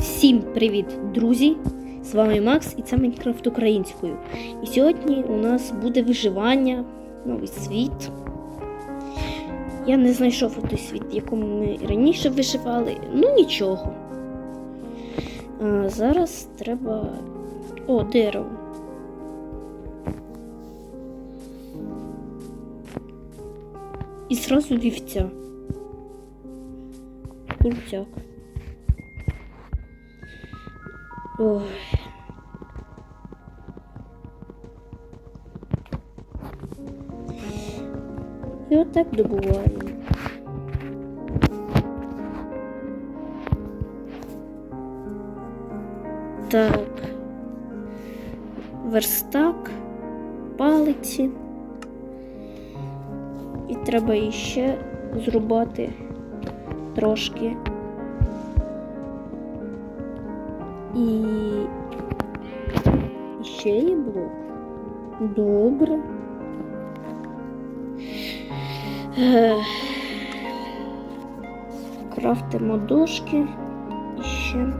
Всім привіт, друзі! З вами Макс і це Майнкрафт українською. І сьогодні у нас буде виживання, новий світ. Я не знайшов той світ, в якому ми раніше виживали. Ну нічого. А, зараз треба. О, дерево. І зразу вівця. Крутяк. Ой. І отак добуваємо. Так. Верстак, палиці. І треба іще зрубати трошки. І ще є блок. Добре. Ех. Крафтимо дошки і ще.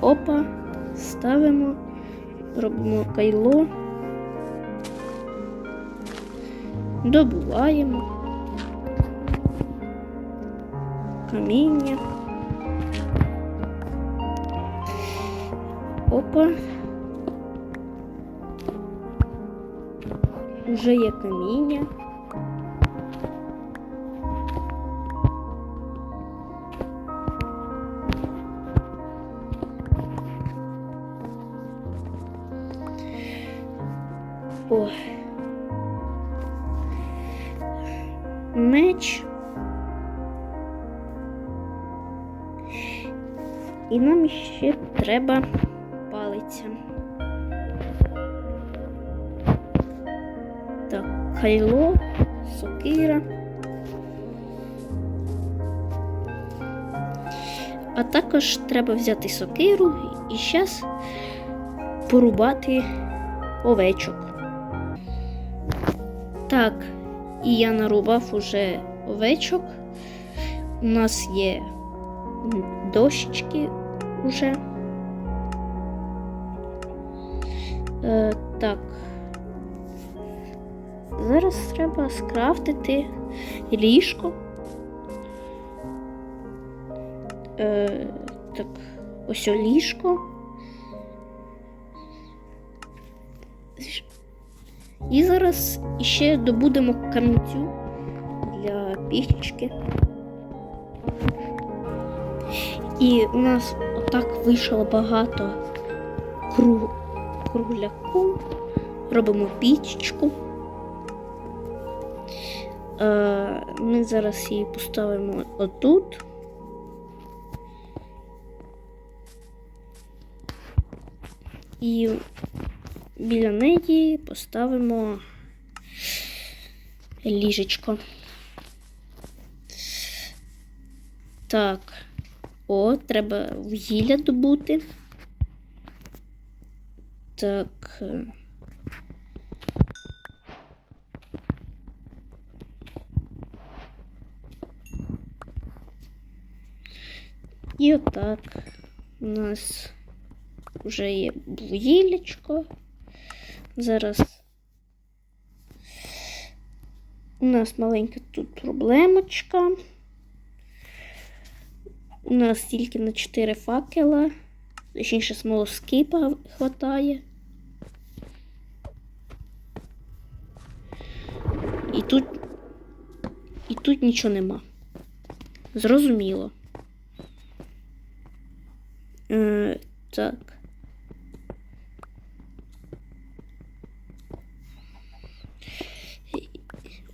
Опа, ставимо, робимо кайло, добуваємо каміння. Опа. Уже є каміння. О. Меч. І нам ще треба палиця. Так, хайло, сокира. А також треба взяти сокиру і зараз порубати овечок. Так, і я нарубав уже овечок. У нас є дощечки уже. Е, так. Зараз треба скрафтити ліжко. Е, так, ось ліжко. І зараз іще добудемо камінцю для пічки. І у нас отак вийшло багато кру... кругляку. Робимо пічечку. Е, Ми зараз її поставимо отут. І біля неї поставимо ліжечко. Так, о, треба вугілля добути. Так. е. І отак у нас вже є вугіллячко. Зараз у нас маленька тут проблемочка. У нас тільки на 4 факела, точніше смолоскипа хватає. І тут, і тут нічого нема. Зрозуміло. Е, так.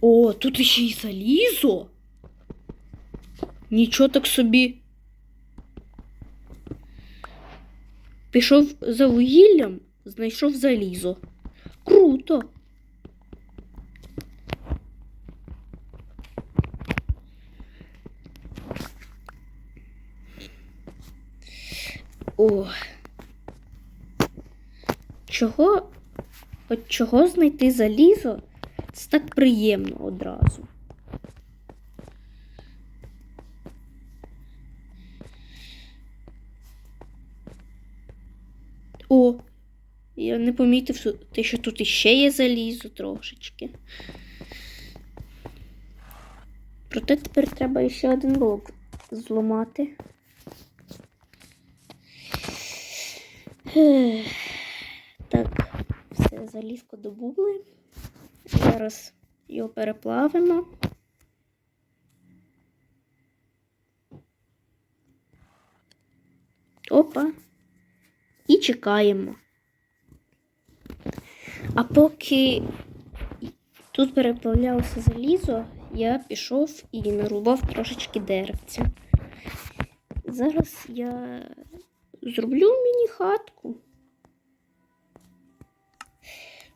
О, тут ще й залізо. Нічого так собі. Пішов за вугіллям, знайшов залізо. Круто. О. Чого? От чого знайти залізо? Це так приємно одразу. Я не помітив що- тут іще є залізо трошечки. Проте тепер треба ще один блок зламати. Так, все, залізко добули. Зараз його переплавимо. Опа. І чекаємо. А поки тут переплавлялося залізо, я пішов і нарубав трошечки деревця. Зараз я зроблю міні-хатку,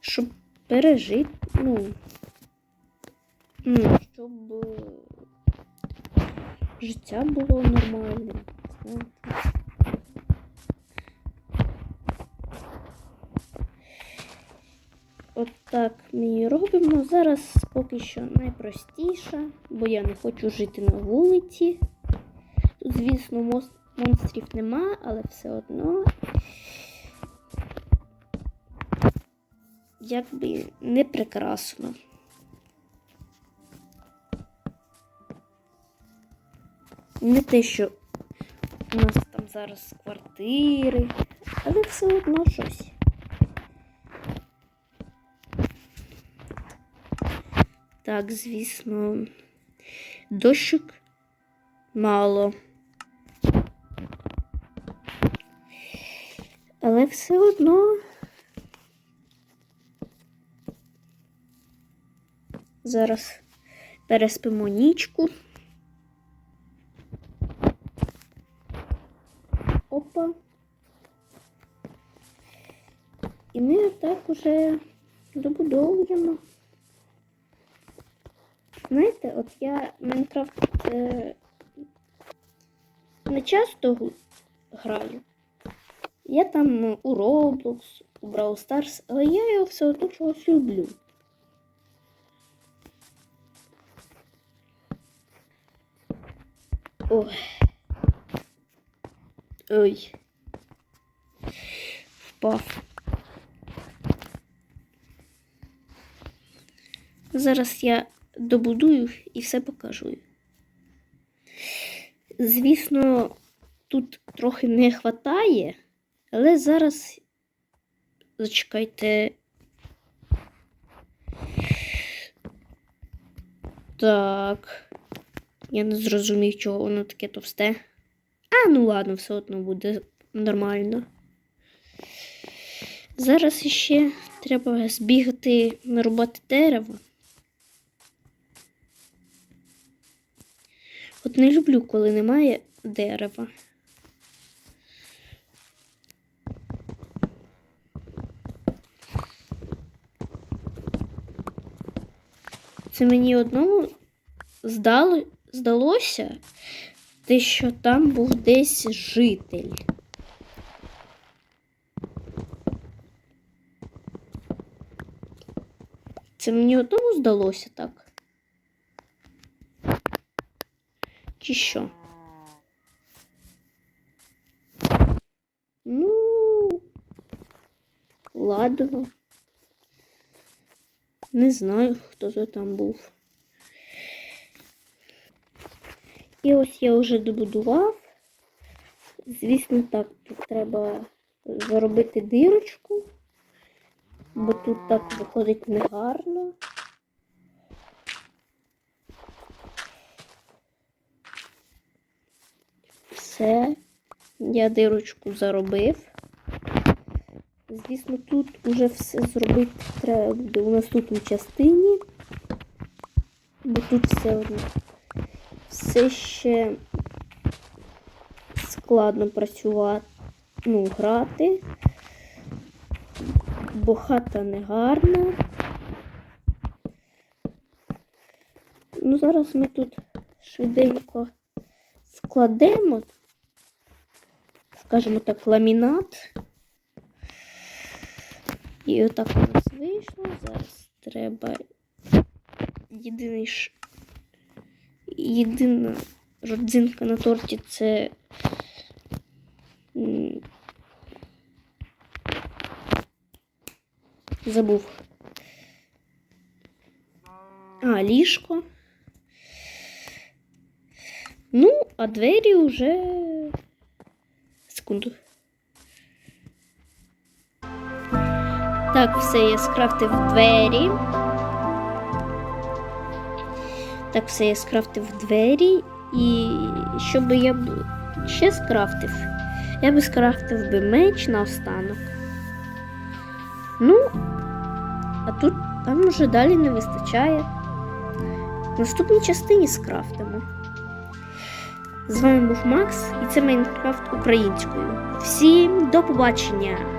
щоб пережити, ну, ну щоб е, життя було нормальне. Знаєте. От ми її робимо. Зараз поки що найпростіше, бо я не хочу жити на вулиці. Тут, звісно, монстрів нема, але все одно. Якби не прекрасно. Не те, що у нас там зараз квартири, але все одно щось. Так, звісно, дощик мало. Але все одно зараз переспимо нічку. Опа. І ми так уже добудовуємо. Знаєте, от я Майнкрафт е, не часто граю. Я там е, у Roblox, у Brawl Stars, але я його все одно чогось люблю. Ой. Ой. Впав. Зараз я добудую і все покажу. Звісно, тут трохи не вистачає, але зараз зачекайте. Так. Я не зрозумів, чого воно таке товсте. А, ну ладно, все одно буде нормально. Зараз іще треба збігати, нарубати дерево. От не люблю, коли немає дерева. Це мені одному здало, здалося, те, що там був десь житель. Це мені одному здалося так. Чи що? Ну, ладно. Не знаю, хто це там був. І ось я вже добудував. Звісно, так, тут треба заробити дирочку, бо тут так виходить негарно. Все, я дирочку заробив. Звісно, тут уже все зробити треба буде у наступній частині, бо тут все одно все ще складно працювати, ну, грати, бо хата не гарна. Ну, зараз ми тут швиденько складемо, скажімо так, ламінат. І отак у нас вийшло. Зараз треба єдиний ш... єдина родзинка на торті це Забув. А, ліжко. Ну, а двері вже. Секунду. Так, все, я скрафтив двері. Так, все, я скрафтив двері. І що би я ще скрафтив? Я би скрафтив би меч наостанок. Ну, а тут там вже далі не вистачає. В наступній частині скрафтимо. З вами був Макс і це Майнкрафт українською. Всім до побачення!